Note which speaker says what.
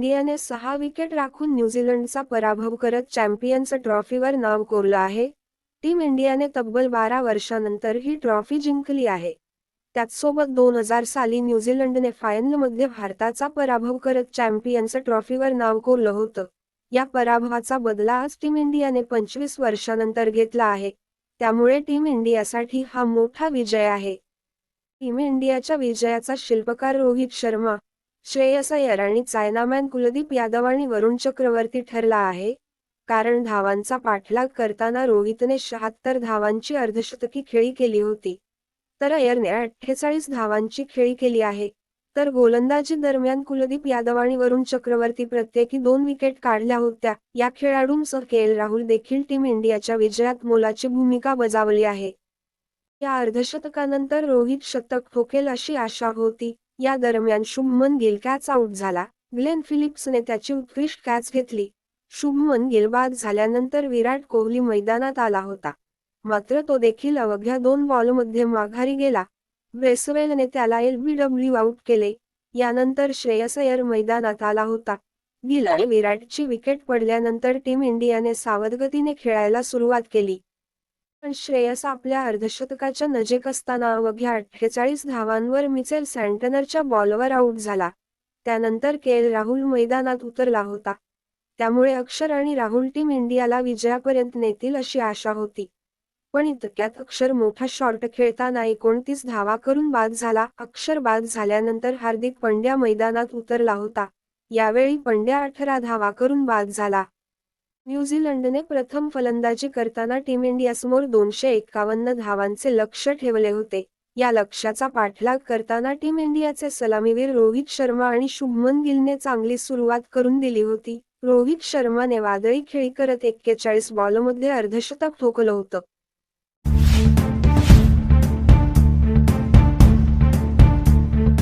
Speaker 1: इंडियाने सहा विकेट राखून न्यूझीलंडचा पराभव करत चॅम्पियन्स ट्रॉफीवर नाव कोरलं आहे. टीम इंडियाने तब्बल बारा वर्षानंतर ही ट्रॉफी जिंकली आहे. त्याचसोबत दोन हजार साली न्यूझीलंडने फायनलमध्ये भारताचा पराभव करत चॅम्पियन्स ट्रॉफीवर नाव कोरलं होतं. या पराभवाचा बदला आज टीम इंडियाने पंचवीस वर्षानंतर घेतला आहे. त्यामुळे टीम इंडियासाठी हा मोठा विजय आहे. टीम इंडियाच्या विजयाचा शिल्पकार रोहित शर्मा श्रेयस अय्यर आणि चायनामॅन कुलदीप यादव आणि वरुण चक्रवर्ती ठरला आहे. कारण धावांचा पाठलाग करताना रोहितने शहात्तर धावांची अर्धशतकी खेळी केली होती. तर अय्यरने अठ्ठेचाळीस धावांची खेळी केली आहे. तर गोलंदाजी दरम्यान कुलदीप यादव आणि वरुण चक्रवर्ती प्रत्येकी दोन विकेट काढल्या होत्या. या खेळाडूंसह के. एल. राहुल देखील टीम इंडियाच्या विजयात मोलाची भूमिका बजावली आहे. या अर्धशतकानंतर रोहित शतक ठोकेल अशी आशा होती. या दरम्यान शुभमन गिल कॅच आउट झाला. ग्लेन फिलिप्सने त्याची उत्कृष्ट कॅच घेतली. शुभमन गिल बाद झाल्यानंतर विराट कोहली मैदानात आला होता. मात्र तो देखील अवघ्या दोन बॉलमध्ये माघारी गेला. ब्रेसवेलने त्याला एल बी डब्ल्यू आउट केले. यानंतर श्रेयस अय्यर मैदानात आला होता. गिल आणि विराटची विकेट पडल्यानंतर टीम इंडियाने सावधगतीने खेळायला सुरुवात केली. पण श्रेयस आपल्या अर्धशतकाच्या नजेक असताना अवघ्या अठ्ठेचाळीस धावांवर मिचेल सँटनरच्या बॉलवर आऊट झाला. त्यानंतर के. एल राहुल मैदानात उतरला होता. त्यामुळे अक्षर आणि राहुल टीम इंडियाला विजयापर्यंत नेतील अशी आशा होती. पण इतक्यात अक्षर मोठा शॉर्ट खेळताना एकोणतीस धावा करून बाद झाला. अक्षर बाद झाल्यानंतर हार्दिक पंड्या मैदानात उतरला होता. यावेळी पंड्या अठरा धावा करून बाद झाला. न्यूझीलंडने प्रथम फलंदाजी करताना टीम इंडियासमोर दोनशे एक्कावन्न धावांचे लक्ष ठेवले होते. या लक्ष्याचा पाठलाग करताना टीम इंडियाचे सलामीवीर रोहित शर्मा आणि शुभमन गिलने चांगली सुरुवात करून दिली होती. रोहित शर्माने वादळी खेळी करत एक्केचाळीस बॉलमध्ये अर्धशतक ठोकलं होतं.